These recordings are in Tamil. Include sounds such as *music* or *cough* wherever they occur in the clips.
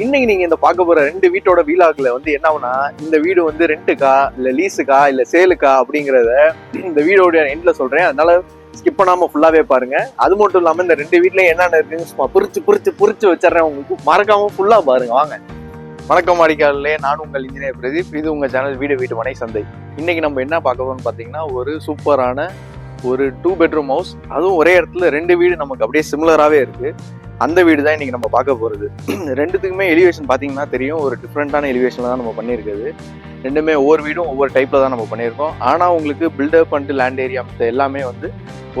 இன்னைக்கு நீங்க இந்த பார்க்க போற ரெண்டு வீட்டோட வீலாக்ல வந்து என்னவுனா இந்த வீடு வந்து ரெண்ட்டுக்கா இல்ல லீஸுக்கா இல்ல சேலுக்கா அப்படிங்கறத இந்த வீடோட எண்ட்ல சொல்றேன். அதனால ஸ்கிப் பண்ணாம ஃபுல்லாவே பாருங்க. அது மட்டும் இல்லாம இந்த ரெண்டு வீட்லயும் என்னென்ன இருக்குன்னு சும்மா பிரிச்சு பிரிச்சு பிரிச்சு வச்சிடுறேன் உங்களுக்கு. மறக்காம ஃபுல்லா பாருங்க. வாங்க. வணக்கம் மாடிக்காலே நான் உங்கள் இன்ஜினியர் பிரதீப். இது உங்க சேனல் வீடு வீட்டு மனை சந்தை. இன்னைக்கு நம்ம என்ன பார்க்க போறோம்னு பாத்தீங்கன்னா ஒரு சூப்பரான ஒரு டூ பெட்ரூம் ஹவுஸ் அதுவும் ஒரே இடத்துல ரெண்டு வீடு நமக்கு அப்படியே சிமிலராகவே இருக்குது அந்த வீடு தான் இன்றைக்கி நம்ம பார்க்க போகிறது *clears throat* ரெண்டுத்துக்குமே எலிவேஷன் பார்த்தீங்கன்னா தெரியும். ஒரு டிஃப்ரெண்ட்டான எலிவேஷனில் தான் நம்ம பண்ணியிருக்குது ரெண்டுமே ஒவ்வொரு வீடும் ஒவ்வொரு டைப்பில் தான் நம்ம பண்ணியிருக்கோம். ஆனால் உங்களுக்கு பில்டப் பண்ணிட்டு லேண்ட் ஏரியா மற்ற எல்லாமே வந்து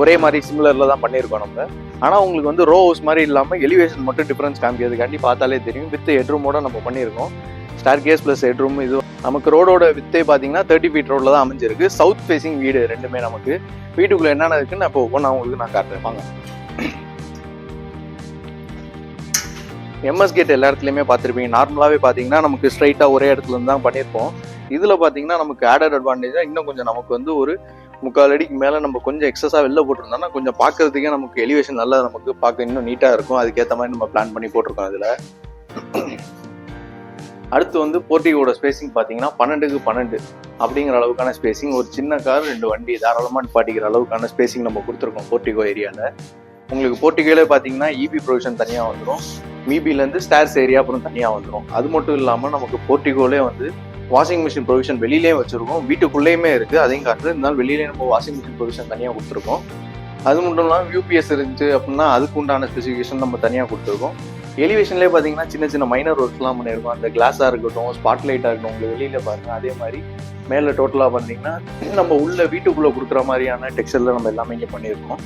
ஒரே மாதிரி சிமிலரில் தான் பண்ணியிருக்கோம் நம்ம. ஆனால் உங்களுக்கு வந்து ரோ ஹவுஸ் மாதிரி இல்லாமல் எலிவேஷன் மட்டும் டிஃப்ரென்ஸ் காமிக்கிறதுக்காண்டி பார்த்தாலே தெரியும். வித் ஹெட்ரூமோட நம்ம பண்ணியிருக்கோம். ஸ்டார் கேஸ் ப்ளஸ் ஹெட்ரூம் இது நமக்கு ரோடோட வித்தே பார்த்தீங்கன்னா தேர்ட்டி ஃபீட் ரோடில் தான் அமைஞ்சிருக்கு. சவுத் ஃபேஸிங் வீடு ரெண்டுமே நமக்கு. வீட்டுக்குள்ளே என்னென்ன இருக்குன்னு அப்போ ஒவ்வொன்றா உங்களுக்கு நான் காட்டுறேன். வாங்க. எம்எஸ் கேட் எல்லா இடத்துலையுமே பார்த்துருப்பீங்க. நார்மலாகவே பார்த்தீங்கன்னா நமக்கு ஸ்ட்ரைட்டாக ஒரே இடத்துல இருந்து தான் பண்ணியிருப்போம் இதில் பார்த்தீங்கன்னா நமக்கு ஆடட் அட்வான்டேஜாக இன்னும் கொஞ்சம் நமக்கு வந்து ஒரு முக்கால் அடிக்கு மேலே நம்ம கொஞ்சம் எக்ஸஸாக வெளில போட்டிருந்தோம்னா கொஞ்சம் பார்க்கறதுக்கே நமக்கு எலிவேஷன் நல்லா நமக்கு பார்க்க இன்னும் நீட்டாக இருக்கும். அதுக்கேற்ற மாதிரி நம்ம பிளான் பண்ணி போட்டிருக்கோம் அதில். அடுத்து வந்து போர்ட்டிகோட ஸ்பேசிங் பார்த்தீங்கன்னா பன்னெண்டுக்கு பன்னெண்டு அப்படிங்கிற அளவுக்கான ஸ்பேசிங் ஒரு சின்ன கார் ரெண்டு வண்டி தாராளமாக நிப்பாட்டிக்கிற அளவுக்கான ஸ்பேசிங் நம்ம கொடுத்துருக்கோம் போர்ட்டிகோ ஏரியாவில் உங்களுக்கு போர்ட்டிகோலே பார்த்தீங்கன்னா இபி ப்ரொவிஷன் தனியாக வந்துடும் மீபிலேருந்து ஸ்டேர்ஸ் ஏரியா அப்புறம் தனியாக வந்துடும் அது மட்டும் இல்லாமல் நமக்கு போர்ட்டிகோலே வந்து வாஷிங் மிஷின் ப்ரொவிஷன் வெளியிலே வச்சுருக்கோம். வீட்டுக்குள்ளேயுமே இருக்குது அதையும் காட்டுறது. இருந்தாலும் வெளியிலே நம்ம வாஷிங் மிஷின் ப்ரொவிஷன் தனியாக கொடுத்துருக்கோம். அது மட்டும் இல்லாமல் யூபிஎஸ் இருந்துச்சு அப்படின்னா அதுக்கு உண்டான ஸ்பெசிஃபிகேஷன் நம்ம தனியாக கொடுத்துருக்கோம். எலிவேஷன்லேயே பார்த்தீங்கன்னா சின்ன சின்ன மைனர் ஒர்க்லாம் பண்ணியிருக்கோம். அந்த கிளாஸாக இருக்கட்டும் ஸ்பாட் லைட்டாக இருக்கட்டும் உங்களுக்கு வெளியில் பாருங்கள் அதே மாதிரி மேலே டோட்டலாக பார்த்தீங்கன்னா நம்ம உள்ள வீட்டுக்குள்ளே கொடுக்குற மாதிரியான டெக்ஸ்டரில் நம்ம எல்லாமே இங்கே பண்ணியிருக்கோம்.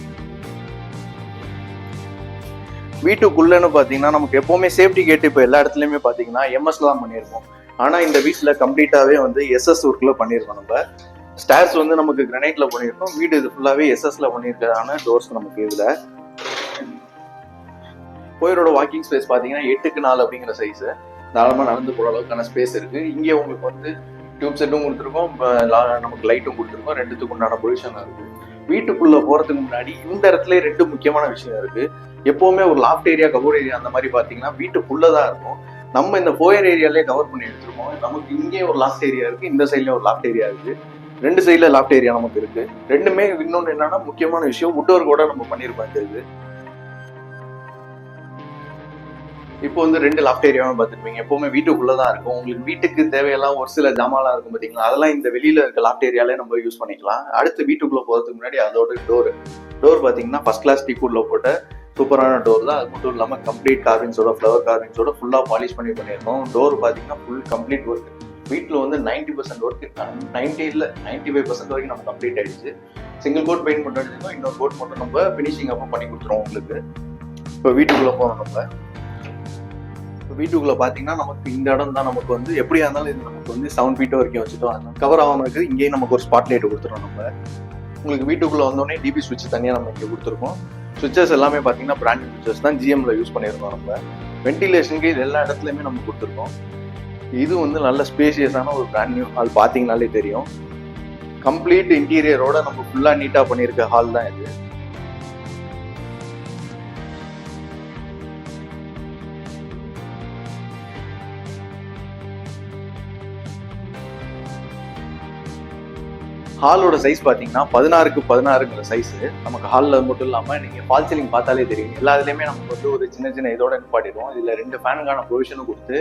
வீட்டுக்குள்ளன்னு பார்த்தீங்கன்னா நமக்கு எப்போவுமே சேஃப்டி கேட் இப்போ எல்லா இடத்துலையுமே பார்த்தீங்கன்னா எம்எஸ்ல தான் பண்ணியிருக்கோம். ஆனால் இந்த வீட்டில் கம்ப்ளீட்டாகவே வந்து எஸ்எஸ் ஒர்க்கில் பண்ணியிருக்கோம் நம்ம. ஸ்டேர்ஸ் வந்து நமக்கு கிரனைட்ல பண்ணியிருக்கோம். வீடு இது ஃபுல்லாகவே எஸ்எஸ்ல பண்ணியிருக்கிறதான டோர்ஸ் நமக்கு இதில். கோயிலோட வாக்கிங் ஸ்பேஸ் பார்த்தீங்கன்னா எட்டுக்கு நாலு அப்படிங்கிற சைஸு தாராளமாக நடந்து போகிற அளவுக்கான ஸ்பேஸ் இருக்கு. இங்கே உங்களுக்கு வந்து டியூப் செட்டும் கொடுத்துருக்கோம். நமக்கு லைட்டும் கொடுத்துருக்கோம். ரெண்டுத்துக்கு உண்டான பொசிஷன் இருக்கு. வீட்டுக்குள்ள போறதுக்கு முன்னாடி இந்த இடத்துல ரெண்டு முக்கியமான விஷயம் இருக்கு. எப்போவுமே ஒரு லாஃப்ட் ஏரியா கபோர்ட் ஏரியா அந்த மாதிரி பார்த்தீங்கன்னா வீட்டுக்குள்ளதான் இருக்கும். நம்ம இந்த போயர் ஏரியாலே கவர் பண்ணி எடுத்துருக்கோம் நமக்கு இங்கே ஒரு லாஃப்ட் ஏரியா இருக்குது இந்த சைட்லேயும் ஒரு லாஃப்ட் ஏரியா இருக்குது ரெண்டு சைடில் லாஃப்ட் ஏரியா நமக்கு இருக்குது ரெண்டுமே இன்னொன்று என்னன்னா முக்கியமான விஷயம் வுட் ஒர்க் கூட நம்ம பண்ணியிருக்கோம் இந்த இது. இப்போ வந்து ரெண்டு லாஃப்ட் ஏரியாவும் பார்த்துருப்பீங்க. எப்பவுமே வீட்டுக்குள்ளே தான் இருக்கும். உங்களுக்கு வீட்டுக்கு தேவையெல்லாம் ஒரு சில ஜாமாலாம் இருக்கும் பார்த்தீங்களா? அதெல்லாம் இந்த வெளியில இருக்க லாஃப்ட் ஏரியாலே நம்ம யூஸ் பண்ணிக்கலாம். அடுத்து வீட்டுக்குள்ள போறதுக்கு முன்னாடி அதோட டோர் டோர் பார்த்தீங்கன்னா ஃபர்ஸ்ட் கிளாஸ் டீக்குள்ள போட்ட சூப்பரான டோர் தான். அது மட்டும் இல்லாமல் கம்ப்ளீட் கார்விங்ஸோட ஃப்ளவர் கார்விங்ஸோட ஃபுல்லாக பாலிஷ் பண்ணி பண்ணியிருக்கோம். டோர் பார்த்தீங்கன்னா ஃபுல் கம்ப்ளீட் ஒர்க் வீட்டில் வந்து நைன்டி பர்சன்ட் ஒர்க் நைன்டி இல்லை நைன்டி ஃபைவ் பர்சன்ட் வரைக்கும் நம்ம கம்ப்ளீட் ஆயிடுச்சு. சிங்கிள் கோட் பெயிண்ட் மட்டும் அடிச்சிருக்கோம் இன்னொரு கோட் மட்டும் நம்ம ஃபினிஷிங் அப்போ பண்ணி கொடுத்துருவோம் உங்களுக்கு. இப்போ வீட்டுக்குள்ளே போகிறோம் நம்ம. இப்போ வீட்டுக்குள்ள பாத்தீங்கன்னா நமக்கு இந்த இடம் தான். நமக்கு வந்து எப்படியா இருந்தாலும் இது நமக்கு வந்து செவன் ஃபீட் வரைக்கும் வச்சுட்டோம். கவர் ஆகாம இருக்குது இங்கேயும் நமக்கு ஒரு ஸ்பாட் லைட் கொடுத்துருவோம் நம்ம. உங்களுக்கு வீட்டுக்குள்ள வந்தோடனே டிபி சுவிட்ச் தனியாக நம்ம இங்கே கொடுத்துருக்கோம். சுவிச்சஸ் எல்லாமே பார்த்தீங்கன்னா பிராண்டட் சுவிச்சஸ் தான் ஜிஎம்ல யூஸ் பண்ணியிருக்கோம் நம்ம. வென்டிலேஷனுக்கு இது எல்லா இடத்துலையுமே நம்ம கொடுத்துருக்கோம். இது வந்து நல்ல ஸ்பேசியஸான ஒரு பிராண்ட் நியூ ஹால் பார்த்தீங்கனாலே தெரியும். கம்ப்ளீட் இன்டீரியரோட நம்ம ஃபுல்லாக நீட்டாக பண்ணியிருக்க ஹால் தான் இது. ஹாலோட சைஸ் பார்த்தீங்கன்னா பதினாறுக்கு பதினாறுங்கிற சைஸு நமக்கு ஹாலில் மட்டும் இல்லாமல் நீங்கள் ஃபால் சீலிங் பார்த்தாலே தெரியும். எல்லா இதுலேயுமே நமக்கு வந்து ஒரு சின்ன சின்ன இதோட நிப்பாட்டிடுவோம். இதில் ரெண்டு ஃபேனுக்கான ப்ரொவிஷனும் கொடுத்து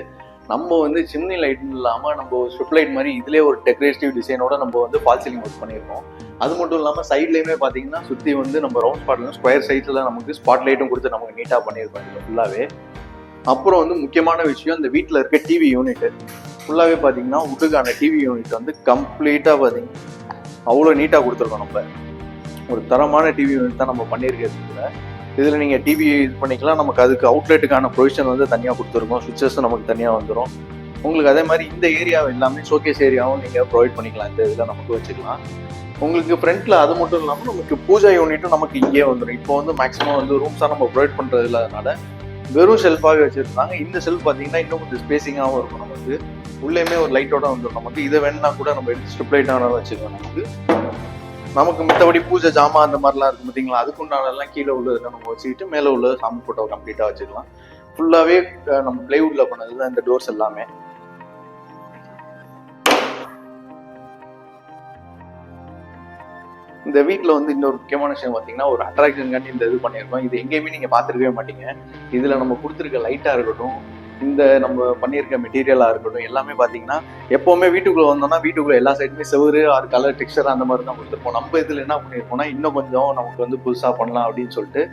நம்ம வந்து சிம்னி லைட்னு இல்லாமல் நம்ம ஸ்ட்ரிப் லைட் மாதிரி இதுலேயே ஒரு டெக்கரேட்டிவ் டிசைனோட நம்ம வந்து ஃபால் சீலிங் ஒர்க் பண்ணியிருக்கோம் அது மட்டும் இல்லாமல் சைட்லேயுமே பார்த்தீங்கன்னா சுற்றி வந்து நம்ம ரவுண்ட் ஸ்பாட்லையும் ஸ்கொயர் சைட்டில் நமக்கு ஸ்பாட் லைட்டும் கொடுத்து நமக்கு நீட்டாக பண்ணியிருக்கோம் இதில் ஃபுல்லாகவே அப்புறம் வந்து முக்கியமான விஷயம் இந்த வீட்டில் இருக்க டிவி யூனிட் ஃபுல்லாகவே பார்த்தீங்கன்னா உட்டுக்கான டிவி யூனிட் வந்து கம்ப்ளீட்டாக பார்த்தீங்கன்னா அவ்வளோ நீட்டாக கொடுத்துருக்கோம் நம்ம ஒரு தரமான டிவி வந்து தான் நம்ம பண்ணியிருக்கிறதுல இதில் இதில் நீங்கள் டிவி இது பண்ணிக்கலாம். நமக்கு அதுக்கு அவுட்லெட்டுக்கான ப்ரொவிஷன் வந்து தனியாக கொடுத்துருக்கோம். சுவிச்சஸும் நமக்கு தனியாக வந்துடும் உங்களுக்கு அதே மாதிரி இந்த ஏரியா எல்லாமே ஷோகேஸ் ஏரியாவும் நீங்கள் ப்ரொவைட் பண்ணிக்கலாம். இந்த இதில் நமக்கு வச்சுக்கலாம். உங்களுக்கு ஃப்ரண்ட்டில் அது மட்டும் இல்லாமல் நமக்கு பூஜா யூனிட்டும் நமக்கு இங்கேயே வந்துடும் இப்போ வந்து மேக்ஸிமம் வந்து ரூம்ஸாக நம்ம ப்ரொவைட் பண்ணுறது இல்லாதனால வெறும் ஷெல்ஃபாகவே வச்சுருந்தாங்க இந்த ஷெல்ஃப் பார்த்தீங்கன்னா இன்னும் கொஞ்சம் ஸ்பேசிங்காகவும் இருக்கும் நமக்கு. உள்ளேயுமே ஒரு லைட்டோட வந்துடும் நமக்கு இதை வேணா கூட நம்ம எடுத்து ஸ்ட்ரிப் லைட் ஆனாலும் வச்சுக்கலாம் நமக்கு நமக்கு மத்தபடி பூஜை ஜாமான் அந்த மாதிரிலாம் இருக்கும் பார்த்தீங்களா அதுக்குண்டானதெல்லாம் கீழே உள்ளதை நம்ம வச்சுக்கிட்டு மேலே உள்ளதை சாமி போட்டோ கம்ப்ளீட்டாக வச்சுக்கலாம் ஃபுல்லாவே நம்ம பிளைவுட்ல பண்ணது தான் இந்த டோர்ஸ் எல்லாமே. இந்த வீட்டில் வந்து இன்னொரு முக்கியமான விஷயம் பார்த்தீங்கன்னா ஒரு அட்ராக்ஷன் காண்டி இந்த இது பண்ணியிருக்கோம். இது எங்கேயுமே நீங்கள் பார்த்துருக்கவே மாட்டீங்க. இதில் நம்ம கொடுத்துருக்க லைட்டாக இருக்கட்டும் இந்த நம்ம பண்ணியிருக்க மெட்டீரியலாக இருக்கட்டும் எல்லாமே பார்த்தீங்கன்னா எப்போவுமே வீட்டுக்குள்ளே வந்தோம்னா வீட்டுக்குள்ளே எல்லா சைடுமே செவரு ஆறு கலர் டெக்ஸ்டர் அந்த மாதிரி தான் கொடுத்துருப்போம். நம்ம இதில் என்ன பண்ணியிருப்போம்னா இன்னும் கொஞ்சம் நமக்கு வந்து புதுசாக பண்ணலாம் அப்படின்னு சொல்லிட்டு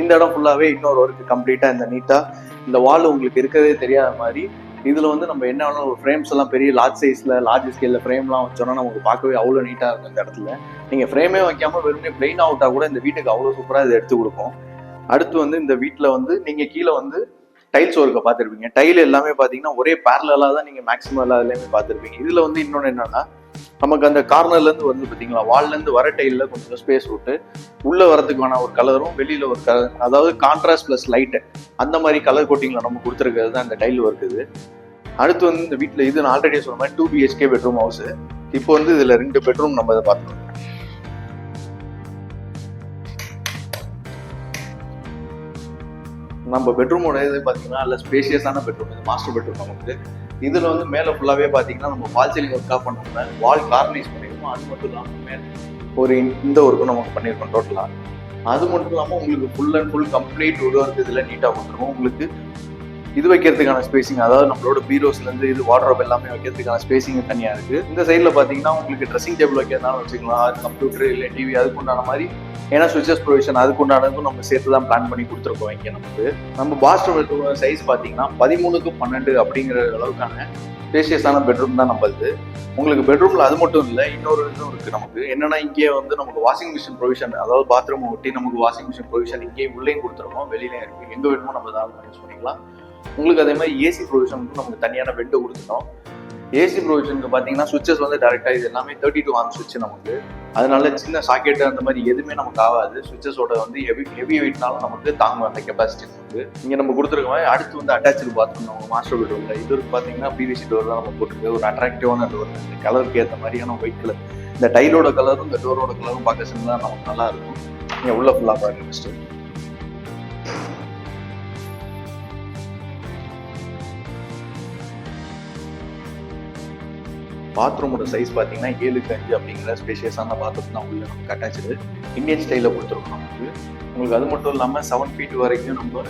இந்த இடம் ஃபுல்லாகவே இன்னொரு ஒர்க்கு கம்ப்ளீட்டாக இந்த நீட்டாக இந்த வால் உங்களுக்கு இருக்கவே தெரியாத மாதிரி இதில் வந்து நம்ம என்ன வேணாலும் ஒரு ஃப்ரேம்ஸ் எல்லாம் பெரிய லார்ஜ் சைஸில் லார்ஜ் ஸ்கேலில் ஃப்ரேம்லாம் வச்சோம்னா நமக்கு பார்க்கவே அவ்வளோ நீட்டாக இருக்கும் இந்த இடத்துல. நீங்கள் ஃப்ரேமே வைக்காமல் வெறுமனே பிளெயின் அவுட்டாக கூட இந்த வீட்டுக்கு அவ்வளோ சூப்பராக இதை எடுத்து கொடுக்கும். அடுத்து வந்து இந்த வீட்டில் வந்து நீங்கள் கீழே வந்து டைல்ஸ் ஒர்க்கை பார்த்துருப்பீங்க. டைல் எல்லாமே பார்த்தீங்கன்னா ஒரே பேரலாக தான் நீங்கள் மேக்ஸிமம் எல்லா இதுலையுமே பார்த்துருப்பீங்க. இதில் வந்து இன்னொன்று என்னென்னா நமக்கு அந்த கார்னர்லேருந்து வந்து பார்த்தீங்களா வால்லேருந்து வர டைலில் கொஞ்சம் ஸ்பேஸ் விட்டு உள்ளே வரதுக்கான ஒரு கலரும் வெளியில் ஒரு கலர் அதாவது கான்ட்ராஸ்ட் ப்ளஸ் லைட்டு அந்த மாதிரி கலர் கோட்டிங்கில் நம்ம கொடுத்துருக்கிறது தான் இந்த டைல் ஒர்க் அடுத்து வந்து இந்த வீட்டில் இது நான் ஆல்ரெடி சொன்ன மாதிரி டூ பிஹெச்கே பெட்ரூம் ஹவுஸ் இப்போ வந்து இதில் ரெண்டு பெட்ரூம் நம்ம இதை பார்த்துக்கோங்க நம்ம பெட்ரூமோட இது பார்த்தீங்கன்னா நல்ல ஸ்பேஷியஸான பெட்ரூம் இது மாஸ்டர் பெட்ரூம் நமக்கு. இதில் வந்து மேலே ஃபுல்லாகவே பார்த்தீங்கன்னா நம்ம வால் சீலிங் ஒர்க்காக பண்ணோம்னா வால் கார்னிஸ் பண்ணியிருக்கோம் அது மட்டும் இல்லாமல் மேலே ஒரு இந்த ஒர்க்கும் நமக்கு பண்ணியிருக்கோம் டோட்டலாக அது மட்டும் இல்லாமல் உங்களுக்கு ஃபுல் அண்ட் ஃபுல் கம்ப்ளீட் ஒரு ஒர்க் இதில் நீட்டாக கொடுத்துருவோம். உங்களுக்கு இது வைக்கிறதுக்கான ஸ்பேசிங் அதாவது நம்மளோட பீரோஸ்ல இருந்து இது வாட்ரோப் எல்லாமே வைக்கிறதுக்கான ஸ்பேசிங் தனியா இருக்கு. இந்த சைட்ல பாத்தீங்கன்னா உங்களுக்கு ட்ரெஸ்ஸிங் டேபிள் வைக்கிறதுனால வச்சுக்கலாம் அது கம்ப்யூட்டர் இல்லை டிவி அதுக்குண்டான மாதிரி ஏன்னா சுவிச்சஸ் ப்ரொவிஷன் அதுக்குண்டானதுக்கும் நம்ம சேர்த்து தான் பிளான் பண்ணி கொடுத்துருக்கோம் இங்கே நமக்கு. நம்ம பாத்ரூம் சைஸ் பார்த்தீங்கன்னா பதிமூணுக்கு பன்னெண்டு அப்படிங்கிற அளவுக்கான ஸ்பேஷியஸான பெட்ரூம் தான் நம்மளுது. உங்களுக்கு பெட்ரூம்ல அது மட்டும் இல்லை இன்னொரு இதுவும் இருக்கு நமக்கு. என்னன்னா இங்கே வந்து நமக்கு வாஷிங் மிஷின் ப்ரொவிஷன் அதாவது பாத்ரூம் ஒட்டி நமக்கு வாஷிங் மிஷின் ப்ரொவிஷன் இங்கேயும் உள்ளேயும் கொடுத்துருக்கோம் வெளியிலையும் இருக்கு. எங்க வேணுமோ நம்ம அதை யூஸ் பண்ணிக்கலாம். உங்களுக்கு அதே மாதிரி ஏசி ப்ரொவிஷனுக்கு நமக்கு தனியான பெட்டு கொடுத்துட்டோம். ஏசி ப்ரொவிஷனுக்கு பார்த்தீங்கன்னா சுவிச்சஸ் வந்து டேரெக்டாக இது எல்லாமே தேர்ட்டி டூ ஆம் சுவிட்ச் நமக்கு. அதனால சின்ன சாக்கெட்டு அந்த மாதிரி எதுவுமே நமக்கு ஆகாது. சுவிச்சஸோட வந்து ஹெவி ஹெவி வெயிட்னாலும் நமக்கு தாங்க அந்த கெப்பாசிட்டி நமக்கு. இங்கே நம்ம கொடுத்துருக்கோம் அடுத்து வந்து அட்டாச்சு பாத்ரூம் நம்ம மாஸ்டர் பெட்ரூமில் இது பார்த்தீங்கன்னா பிவிசி டோர் தான் நம்ம போட்டுருக்கு. ஒரு அட்ராக்டிவான டோர் இந்த கலருக்கு ஏற்ற மாதிரியான ஒயிட் கலர் இந்த டைலோட கலரும் இந்த டோரோட கலரும் பார்க்க சின்னதாக நமக்கு நல்லா இருக்கும். நீங்கள் உள்ள ஃபுல்லாக பாருங்க ஃபஸ்ட்டு பாத்ரூமோட சைஸ் பார்த்தீங்கன்னா ஏழுக்கு அஞ்சு அப்படிங்கிற ஸ்பேஷியஸான பாத்ரூம் தான் உள்ள நமக்கு அட்டாச்சு இந்தியன் ஸ்டைலில் கொடுத்துருக்கோம் நமக்கு. உங்களுக்கு அது மட்டும் இல்லாமல் செவன் ஃபீட் வரைக்கும் நம்ம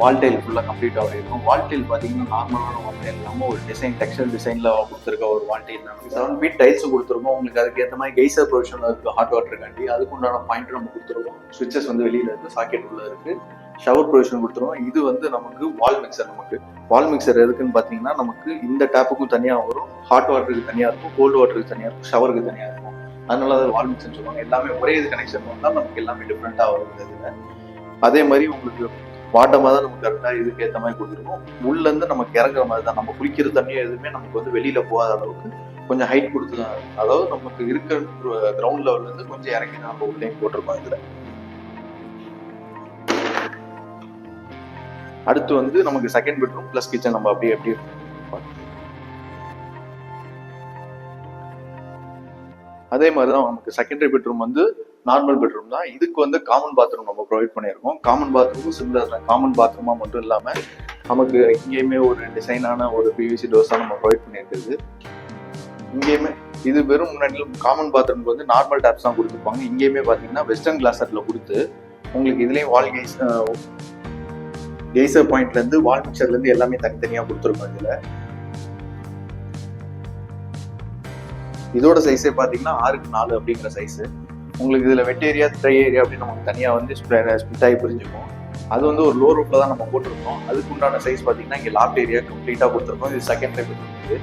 வால் டைல் ஃபுல்லாக கம்ப்ளீட் ஆகிருக்கும் வால் டைல் பார்த்தீங்கன்னா நார்மலான வால் டைல் இல்லாமல் ஒரு டிசைன் டெக்ஸ்டைல் டிசைனில் கொடுத்துருக்க ஒரு வால் டைல் நமக்கு. செவன் ஃபீட் டைல்ஸ் கொடுத்துருக்கோம். உங்களுக்கு அதுக்கேற்ற மாதிரி கெய்சர் ப்ரொவிஷனில் இருக்குது ஹாட் வாட்டர் காண்டி அதுக்குண்டான பாயிண்ட் நம்ம கொடுத்துருக்கோம். சுவிச்சஸ் வந்து வெளியில் இருக்குது சாக்கெட் உள்ளே இருக்குது ஷவர் ப்ரொவிஷன் கொடுத்துருவோம். இது வந்து நமக்கு வால் மிக்சர் நமக்கு. வால் மிக்சர் எதுக்குன்னு பார்த்தீங்கன்னா நமக்கு இந்த டேப்புக்கும் தனியாக வரும். ஹாட் வாட்டருக்கு தனியாக இருக்கும். கோல்டு வாட்டருக்கு தனியாக இருக்கும். ஷவருக்கு தனியாக இருக்கும். அதனால அது வால் மிக்சர் சொல்லுவாங்க. எல்லாமே ஒரே இது கனெக்ஷன் வந்தால் நமக்கு எல்லாமே டிஃப்ரெண்ட்டாக வருது இதில். அதே மாதிரி உங்களுக்கு வாட்டமாக தான் நமக்கு கரெக்டாக இதுக்கு ஏற்ற மாதிரி கொடுத்துருக்கோம். உள்ளேருந்து நமக்கு இறங்குற மாதிரி தான். நம்ம குளிக்கிற தண்ணியோ எதுவுமே நமக்கு வந்து வெளியில் போகாத அளவுக்கு கொஞ்சம் ஹைட் கொடுத்து தான். அதாவது நமக்கு இருக்கிற கிரவுண்ட் லெவல்லேருந்து கொஞ்சம் இறங்கி தான் நம்ம உள்ளே போட்டிருக்கோம் இதில். அடுத்து வந்து நமக்கு செகண்ட் பெட்ரூம் ப்ளஸ் கிச்சன் நம்ம அப்படியே அப்படியே அதே மாதிரி தான் நமக்கு செகண்டரி பெட்ரூம் வந்து நார்மல் பெட்ரூம் தான். இதுக்கு வந்து காமன் பாத்ரூம் நம்ம ப்ரொவைட் பண்ணியிருக்கோம். காமன் பாத்ரூமும் சிமிலர் தான். காமன் பாத்ரூமா மட்டும் இல்லாமல் நமக்கு இங்கேயுமே ஒரு டிசைனான ஒரு பிவிசி டோர்ஸ் தான் நம்ம ப்ரொவைட் பண்ணியிருக்குது இங்கேயுமே இது வெறும் முன்னாடி காமன் பாத்ரூம்க்கு வந்து நார்மல் டேப்ஸ் தான் கொடுத்துருப்பாங்க. இங்கேயுமே பார்த்தீங்கன்னா வெஸ்டர்ன் கிளாஸ் செட்டில் கொடுத்து உங்களுக்கு இதுலேயும் வால் கேஸ் கேசர் பாயிண்ட்ல இருந்து வால் மிக்சர்ல இருந்து எல்லாமே தனித்தனியா கொடுத்துருக்கோம் இதுல. இதோட சைஸே பாத்தீங்கன்னா ஆறுக்கு நாலு அப்படிங்கிற சைஸ் உங்களுக்கு இதுல வெட் ஏரியா ட்ரை ஏரியா அப்படின்னு நமக்கு தனியா வந்து ஸ்பிட் ஆகி புரிஞ்சுக்கும் அது வந்து ஒரு லோ ரூப்ல தான் நம்ம போட்டிருக்கோம். அதுக்கு உண்டான சைஸ் பாத்தீங்கன்னா இங்க லாப்ட் ஏரியா கம்ப்ளீட்டா கொடுத்துருக்கோம். இது செகண்ட் டைப் இருக்குது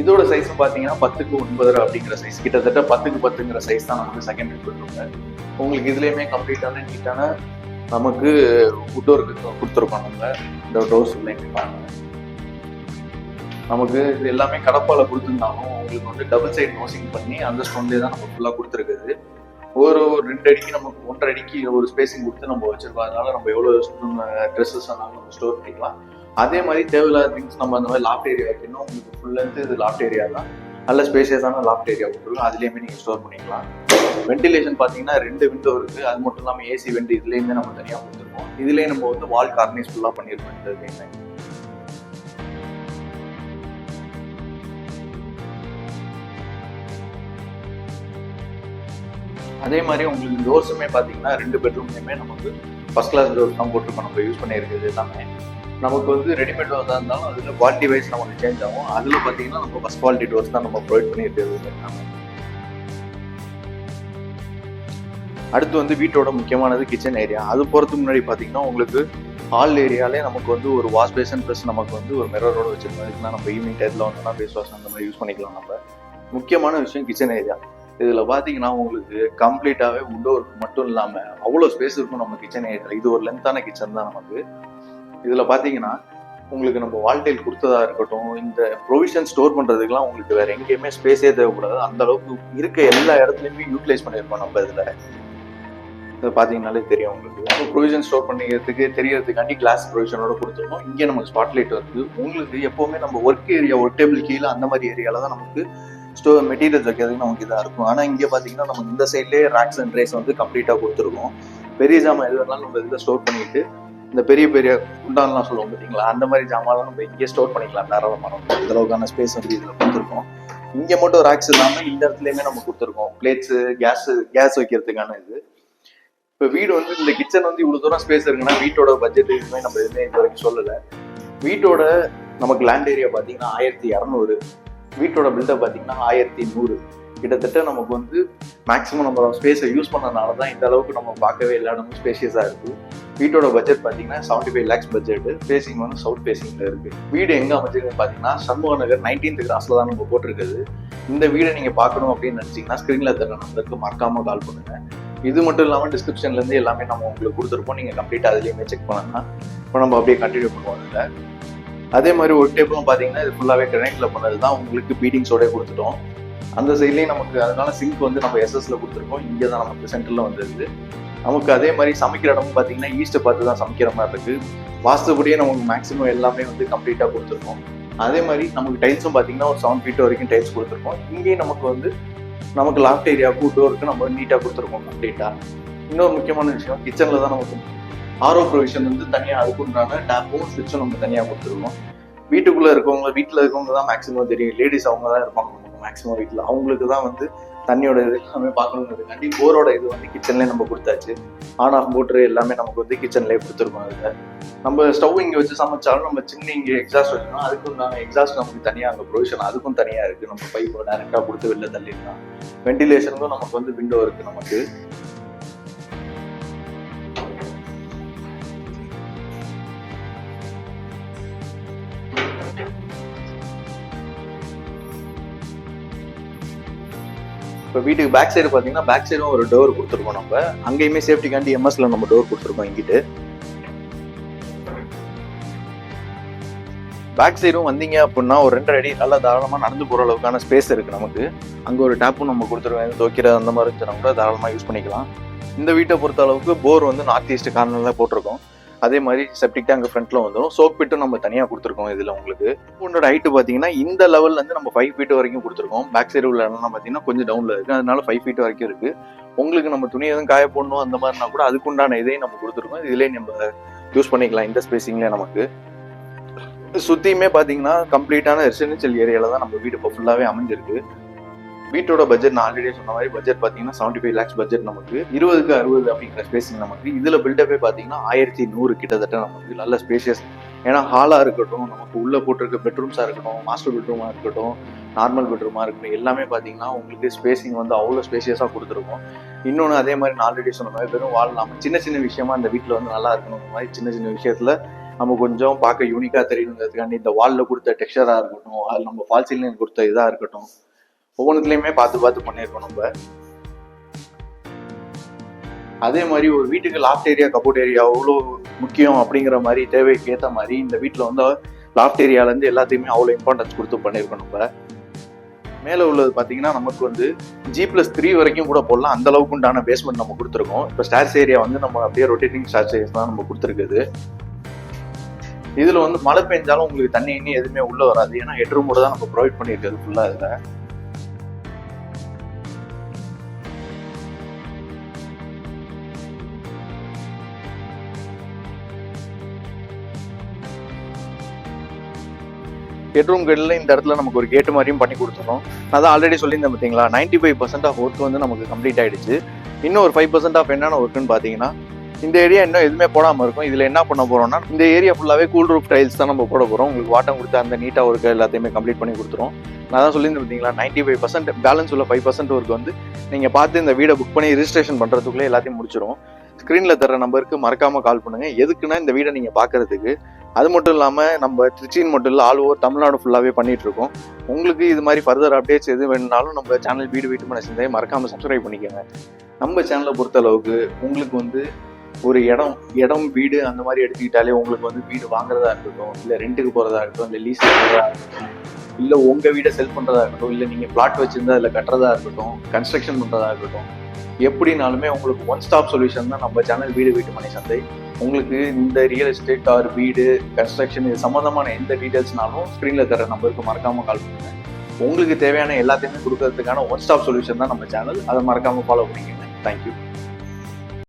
இதோட சைஸ் பார்த்தீங்கன்னா பத்துக்கு ஒன்பது அப்படிங்கிற சைஸ் கிட்டத்தட்ட பத்துக்கு பத்துங்கிற சைஸ் தான் நமக்கு செகண்ட் கொடுத்துருங்க உங்களுக்கு இதுலேயுமே கம்ப்ளீட்டான நீட்டான நமக்கு உட்டோருக்கு கொடுத்துருக்கோம் நம்ம இந்த டோர்ஸ் பாருங்க. நமக்கு இது எல்லாமே கடப்பால கொடுத்துருந்தாலும் உங்களுக்கு வந்து டபுள் சைட் நோசிங் பண்ணி அந்த ஸ்டோன்லேயே தான் நம்ம ஃபுல்லாக கொடுத்துருக்குது. ஒரு ஒரு ரெண்டு அடிக்கு நமக்கு ஒன்றரை அடிக்கு ஒரு ஸ்பேசிங் கொடுத்து நம்ம வச்சிருக்கோம். அதனால நம்ம எவ்வளோ ட்ரெஸ்ஸஸ் ஆனாலும் நம்ம ஸ்டோர் பண்ணிக்கலாம். அதே மாதிரி தேவையில்லாத திங்ஸ் நம்ம அந்த மாதிரி லாஃப்ட் ஏரியா வைக்கணும். உங்களுக்கு ஃபுல் லென்த் இது லாஃப்ட் ஏரியா தான். நல்ல ஸ்பேசியஸான லாஃப்ட் ஏரியா கொடுத்துருக்கோம். அதுலேயுமே நீங்கள் ஸ்டோர் பண்ணிக்கலாம். வென்டிலேஷன் பார்த்தீங்கன்னா ரெண்டு விண்டோ இருக்குது அது மட்டும் இல்லாமல் ஏசி வெண்ட் இதுலேருந்து நம்ம தனியாக கொடுத்துருக்கோம். இதுலேயே நம்ம வந்து வால் கார்னிஸ் ஃபுல்லாக பண்ணியிருக்கோம் இந்த டிசைன் அதே மாதிரி உங்களுக்கு டோர்ஸுமே பார்த்தீங்கன்னா ரெண்டு பெட்ரூம்லையுமே நமக்கு ஃபஸ்ட் கிளாஸ் டோர்ஸ் தான் போட்டிருக்கோம். நம்ம யூஸ் பண்ணியிருக்கிறது எல்லாமே. நமக்கு வந்து ரெடிமேட் டோர்ஸாக இருந்தாலும் அதில் குவாலிட்டி வைஸ் நமக்கு சேஞ்ச் ஆகும். அதில் பார்த்தீங்கன்னா நம்ம ஃபஸ்ட் குவாலிட்டி டோர்ஸ் தான் நம்ம ப்ரொவைட் பண்ணியிருக்கிறது அடுத்து வந்து வீட்டோட முக்கியமானது கிச்சன் ஏரியா அது போகிறதுக்கு முன்னாடி பார்த்தீங்கன்னா உங்களுக்கு ஹால் ஏரியாலே நமக்கு வந்து ஒரு வாஷ் பேசன் ப்ளஸ் நமக்கு வந்து ஒரு மிரரோட வச்சிருக்கோம் இதுக்குன்னா நம்ம ஈவினிங் டைத்தில் வந்தோம்னா ஃபேஸ் வாஷ் அந்த மாதிரி யூஸ் பண்ணிக்கலாம் நம்ம. முக்கியமான விஷயம் கிச்சன் ஏரியா இதில் பார்த்தீங்கன்னா உங்களுக்கு கம்ப்ளீட்டாகவே உட்டோர் மட்டும் இல்லாமல் அவ்வளோ ஸ்பேஸ் இருக்கும் நம்ம கிச்சன் ஏரியா இது ஒரு லென்த்தான கிச்சன் தான் நமக்கு. இதில் பார்த்தீங்கன்னா உங்களுக்கு நம்ம வால்டைல் கொடுத்ததா இருக்கட்டும் இந்த ப்ரொவிஷன் ஸ்டோர் பண்ணுறதுக்குலாம் உங்களுக்கு வேறு எங்கேயுமே ஸ்பேஸே தேவைப்படாது. அந்த அளவுக்கு இருக்க எல்லா இடத்துலையுமே யூட்டிலைஸ் பண்ணியிருப்போம் நம்ம இதில். இது பார்த்தீங்கனாலே தெரியும் உங்களுக்கு. ப்ரொவிஷன் ஸ்டோர் பண்ணிக்கிறதுக்கு தெரியறதுக்காண்டி கிளாஸ் ப்ரொவிஷனோட கொடுத்துருக்கோம். இங்கே நமக்கு ஸ்பாட்லைட் வருது. உங்களுக்கு எப்போவுமே நம்ம ஒர்க் ஏரியா ஒர்க் டேபிள் கீழே அந்த மாதிரி ஏரியாவில் தான் நமக்கு ஸ்டோர் மெட்டீரியல்ஸ் வைக்கிறதுக்கு நமக்கு இதாக இருக்கும். ஆனால் இங்கே பார்த்தீங்கன்னா நம்ம இந்த சைட்லேயே ரேக்ஸ் அண்ட் ரேஸ் வந்து கம்ப்ளீட்டாக கொடுத்துருக்கோம். பெரிய ஜாமான் எது வேணாலும் நம்ம இதில் ஸ்டோர் பண்ணிட்டு இந்த பெரிய பெரிய குண்டான்லாம் சொல்லுவோம் பார்த்தீங்களா? அந்த மாதிரி ஜாமான்லாம் நம்ம இங்கே ஸ்டோர் பண்ணிக்கலாம் தாராளமாக. இந்த அளவுக்கான ஸ்பேஸ் வந்து இதில் கொடுத்துருக்கோம். இங்கே மட்டும் ரேக்ஸ் இல்லாமல் இந்த இடத்துலையுமே நம்ம கொடுத்துருக்கோம். பிளேட்ஸு கேஸு கேஸ் வைக்கிறதுக்கான இது. இப்போ வீடு வந்து இந்த கிச்சன் வந்து இவ்வளோ தூரம் ஸ்பேஸ் இருக்குன்னா வீட்டோட பட்ஜெட் எதுவுமே நம்ம எதுவுமே இது வரைக்கும் சொல்லலை. வீட்டோட நமக்கு லேண்ட் ஏரியா பார்த்தீங்கன்னா ஆயிரத்தி இரநூறு வீட்டோட பில்டப் பார்த்தீங்கன்னா ஆயிரத்தி நூறு. கிட்டத்தட்ட நமக்கு வந்து மேக்ஸிமம் நம்ம ஸ்பேஸை யூஸ் பண்ணனால தான் இந்த அளவுக்கு நம்ம பார்க்கவே எல்லா இடமும் ஸ்பேஷியஸாக இருக்குது வீட்டோட பட்ஜெட் பார்த்தீங்கன்னா seventy five lakhs budget facing வந்து சவுத் பேசிங்கில் இருக்குது வீடு எங்கே அமைச்சிருக்குன்னு பார்த்தீங்கன்னா சண்முக நகர் நைன்டீன்த் கிராஸில் தான் நம்ம போட்டிருக்குது. இந்த வீடை நீங்கள் பார்க்கணும் அப்படின்னு நினச்சிங்கன்னா ஸ்க்ரீனில் தர நம்பருக்கு மறக்காமல் கால் பண்ணுங்கள் இது மட்டும் இல்லாமல் டிஸ்கிரிப்ஷன்லேருந்து எல்லாமே நம்ம உங்களுக்கு கொடுத்துருப்போம். நீங்கள் கம்ப்ளீட்டாக அதுலேயுமே செக் பண்ணலாம் இப்போ நம்ம அப்படியே கண்டினியூ பண்ணுவோம் அதில் அதே மாதிரி ஒரு டேபிளும் பார்த்தீங்கன்னா இது ஃபுல்லாகவே கிரனைட்டில் பண்ணது தான் உங்களுக்கு பீட்டிங்ஸோட கொடுத்துட்டோம். அந்த சைட்லேயும் நமக்கு அதனால சிங்க் வந்து நம்ம எஸ்எஸ்ல கொடுத்துருக்கோம். இங்கே தான் நமக்கு சென்டரில் வந்துருது நமக்கு அதே மாதிரி சமைக்கிற இடமும் பார்த்தீங்கன்னா ஈஸ்ட்டை பார்த்து தான் சமைக்கிற மாதிரி இருக்குது வாஸ்துபடியே நமக்கு மேக்ஸிமம் எல்லாமே வந்து கம்ப்ளீட்டாக கொடுத்துருக்கோம். அதே மாதிரி நமக்கு டைல்ஸும் பார்த்தீங்கன்னா ஒரு செவன் ஃபீட் வரைக்கும் டைல்ஸ் கொடுத்துருக்கோம். இங்கேயும் நமக்கு வந்து நமக்கு லாஃப்ட் ஏரியாவுக்கு டோருக்கு நம்ம நீட்டாக கொடுத்துருக்கோம் கம்ப்ளீட்டாக இன்னொரு முக்கியமான விஷயம் கிச்சனில் தான் நமக்கு ஆரோ ப்ரொவிஷன் வந்து தனியாக அதுக்குண்டான டேப்பும் ஸ்விட்சும் நம்ம தனியாக கொடுத்துருக்கோம். வீட்டுக்குள்ளே இருக்கவங்க வீட்டில் இருக்கவங்க தான் மேக்ஸிமம் தெரியும். லேடிஸ் அவங்க தான் இருப்பாங்க. மேக்ஸிமம் வீட்டில். அவங்களுக்கு தான் வந்து தண்ணியோட இது எல்லாமே பார்க்கணுங்கிறதுக்காண்டி போரோட இது வந்து கிச்சன்லேயே நம்ம கொடுத்தாச்சு. ஆன் ஆஃப் மோட்ரு எல்லாமே நமக்கு வந்து கிச்சன்லேயே கொடுத்துருக்கோம் அதில். நம்ம ஸ்டவ் இங்கே வச்சு சமைச்சாலும் நம்ம சின்ன இங்கே எக்ஸாஸ்ட் வச்சோம்னா அதுக்கும் நாங்கள் எக்ஸாஸ்ட் நமக்கு தனியாக அங்கே ப்ரொவிஷன் அதுக்கும் தனியாக இருக்குது நம்ம பைப்பை டேரெக்டாக கொடுத்து வெளில தள்ளிடலாம். வெண்டிலேஷனுக்கும் நமக்கு வந்து விண்டோ இருக்குது நமக்கு. இப்போ வீட்டுக்கு பேக் சைடு பார்த்தீங்கன்னா பேக் சைடும் ஒரு டோர் கொடுத்துருக்கோம் நம்ம. அங்கேயுமே சேஃப்டிக்காண்டி எம்எஸ்ல நம்ம டோர் கொடுத்துருக்கோம் இங்கிட்டு பேக் சைடும் வந்தீங்க அப்படின்னா ஒரு ரெண்டு அடி நல்லா தாராளமாக நடந்து போகிற அளவுக்கான ஸ்பேஸ் இருக்குது நமக்கு. அங்கே ஒரு டேப்பும் நம்ம கொடுத்துருவேன் துவைக்கிற அந்த மாதிரி இருந்துச்சுன்னா கூட தாராளமாக யூஸ் பண்ணிக்கலாம். இந்த வீட்டை பொறுத்த அளவுக்கு போர் வந்து நார்த் ஈஸ்ட் கார்னரில் போட்டிருக்கோம். அதே மாதிரி செப்டிக் டேங்க் ஃப்ரண்ட்ல வந்துடும் சோப் பிட்டும் நம்ம தனியாக கொடுத்துருக்கோம் இதில் உங்களுக்கு. உன்னோட ஹைட்டு பார்த்தீங்கன்னா இந்த லெவல்ல இருந்து நம்ம ஃபைவ் ஃபீட் வரைக்கும் கொடுத்துருக்கோம். பேக் சைடு உள்ள இடம்லாம் பார்த்தீங்கன்னா கொஞ்சம் டவுனில் இருக்கு. அதனால ஃபைவ் ஃபீட் வரைக்கும் இருக்குது உங்களுக்கு நம்ம துணி எதுவும் காய போடணும் அந்த மாதிரினா கூட அதுக்குண்டான இதையும் நம்ம கொடுத்துருக்கோம். இதுலேயே நம்ம யூஸ் பண்ணிக்கலாம் இந்த ஸ்பேசிங்லேயே நமக்கு. சுற்றியுமே பார்த்தீங்கன்னா கம்ப்ளீட்டான ரெசிடென்ஷியல் ஏரியாவில் தான் நம்ம வீடு இப்போ ஃபுல்லாகவே அமைஞ்சிருக்கு. வீட்டோட பட்ஜெட் நான் ஆல்ரெடி சொன்ன மாதிரி பட்ஜெட் பார்த்தீங்கன்னா செவன்டி ஃபைவ் லேக்ஸ் பட்ஜெட் நமக்கு இருபதுக்கு அறுபது அப்படிங்கிற ஸ்பேசிங் நமக்கு இதில் பில்டப்பே பார்த்தீங்கன்னா ஆயிரத்தி நூறு கிட்டத்தட்ட நமக்கு நல்ல ஸ்பேஷியஸ் ஏன்னா ஹாலாக இருக்கட்டும் நமக்கு உள்ளே போட்டிருக்க பெட்ரூம்ஸாக இருக்கட்டும் மாஸ்டர் பெட்ரூமாக இருக்கட்டும் நார்மல் பெட்ரூமாக இருக்கட்டும் எல்லாமே பார்த்தீங்கன்னா உங்களுக்கு ஸ்பேசிங் வந்து அவ்வளோ ஸ்பேஷியஸாக கொடுத்துருக்கோம். இன்னொன்று அதே மாதிரி நான் ஆல்ரெடி சொன்ன மாதிரி வெறும் வால் நம்ம சின்ன சின்ன விஷயமா இந்த வீட்டில் வந்து நல்லா இருக்கணும். மாதிரி சின்ன சின்ன விஷயத்தில் நம்ம கொஞ்சம் பார்க்க யூனிக்காக தெரியணுங்கிறதுக்காண்டி இந்த வாலில் கொடுத்த டெக்ஸ்டராக இருக்கட்டும் அது நம்ம ஃபால்சிலிங் கொடுத்த இதாக இருக்கட்டும் ஒவ்வொன்றுத்துலையுமே பார்த்து பார்த்து பண்ணியிருக்கோம் நம்ம. அதே மாதிரி ஒரு வீட்டுக்கு லாஃப்ட் ஏரியா கபோர்ட் ஏரியா அவ்வளோ முக்கியம் அப்படிங்கிற மாதிரி தேவைக்கு ஏற்ற மாதிரி இந்த வீட்டில் வந்து லாஃப்ட் ஏரியாலேருந்து எல்லாத்தையுமே அவ்வளோ இம்பார்ட்டன்ஸ் கொடுத்து பண்ணியிருக்கோம் நம்ம. மேலே உள்ளது பார்த்தீங்கன்னா நமக்கு வந்து ஜி ப்ளஸ் த்ரீ வரைக்கும் கூட போடலாம். அந்த அளவுக்கு உண்டான பேஸ்மெண்ட் நம்ம கொடுத்துருக்கோம். இப்போ ஸ்டார்ஸ் ஏரியா வந்து நம்ம அப்படியே ரொட்டேட்டிங் ஸ்டார்ஸ் ஏரியா தான் நம்ம கொடுத்துருக்குது. இதில் வந்து மழை பெஞ்சாலும் உங்களுக்கு தண்ணி இன்னும் எதுவுமே உள்ளே வராது. ஏன்னா ஹெட்ரூமோட தான் நம்ம ப்ரொவைட் பண்ணியிருக்கிறது ஃபுல்லாக இதில். பெட்ரூம் கேட்டில் இந்த இடத்துல நமக்கு ஒரு கேட்டு மாதிரியும் பண்ணி கொடுத்துருக்கோம். நான் தான் ஆல்ரெடி சொல்லியிருந்தேன் பார்த்தீங்களா ninety five percent of work வந்து நமக்கு கம்ப்ளீட் ஆகிடுச்சு இன்னும் ஒரு ஃபைவ் பர்சன்ட் ஆஃப் என்னென்ன ஒர்க்குன்னு பார்த்தீங்கன்னா இந்த ஏரியா இன்னும் எதுவுமே போடாமல் இருக்கும். இதில் என்ன பண்ண போகிறோம்னா இந்த ஏரியா ஃபுல்லாகவே கூல் ரூப் டைல்ஸ் தான் நம்ம போட போகிறோம் உங்களுக்கு வாட்டம் கொடுத்து அந்த நீட்டாக ஒர்க்கு எல்லாத்தையுமே கம்ப்ளீட் பண்ணி கொடுத்துரும் நான் தான் சொல்லியிருந்தேன் பார்த்தீங்களா நைன்ட்டி ஃபைவ் பர்சன்ட் பேலன்ஸ் உள்ள ஃபைவ் பர்சன்ட் ஒர்க் வந்து நீங்கள் பார்த்து இந்த வீடை புக் பண்ணி ரிஜிஸ்ட்ரேஷன் பண்ணுறதுக்குள்ளே எல்லாத்தையும் முடிச்சிடும் ஸ்க்ரீனில் தர நம்பருக்கு மறக்காமல் கால் பண்ணுங்கள் எதுக்குன்னா இந்த வீடை நீங்கள் பார்க்கறதுக்கு அது மட்டும் இல்லாமல் நம்ம திருச்சின்னு மட்டும் இல்லை ஆல் ஓவர் தமிழ்நாடு ஃபுல்லாகவே பண்ணிகிட்ருக்கோம் உங்களுக்கு இது மாதிரி ஃபர்தர் அப்டேட்ஸ் எது வேணும்னாலும் நம்ம சேனல் வீடு வீட்டு மன சிந்தையை மறக்காமல் சப்ஸ்கிரைப் பண்ணிக்கோங்க. நம்ம சேனலை பொறுத்த அளவுக்கு உங்களுக்கு வந்து ஒரு இடம் இடம் வீடு அந்த மாதிரி எடுத்துக்கிட்டாலே உங்களுக்கு வந்து வீடு வாங்குறதா இருக்கட்டும் இல்லை ரெண்ட்டுக்கு போகிறதா இருக்கட்டும் இல்லை லீஸ் பண்ணுறதா இருக்கட்டும் இல்லை உங்கள் வீடை செல் பண்ணுறதா இருக்கட்டும் இல்லை நீங்கள் பிளாட் வச்சுருந்தா அதில் கட்டுறதா இருக்கட்டும் கன்ஸ்ட்ரக்ஷன் பண்ணுறதா இருக்கட்டும் எப்படினாலுமே உங்களுக்கு ஒன் ஸ்டாப் சொல்யூஷன் தான் நம்ம சேனல் வீடு வீட்டு மனை சந்தை. உங்களுக்கு இந்த ரியல் எஸ்டேட் ஆர் வீடு கன்ஸ்ட்ரக்ஷன் இது சம்மந்தமான எந்த டீட்டெயில்ஸ்னாலும் ஸ்க்ரீனில் தர நம்பருக்கு மறக்காமல் கால் பண்ணுங்க. உங்களுக்கு தேவையான எல்லாத்தையுமே கொடுக்கறதுக்கான ஒன் ஸ்டாப் சொல்யூஷன் தான் நம்ம சேனல் அதை மறக்காமல் ஃபாலோ பண்ணிக்கோங்க. தேங்க்யூ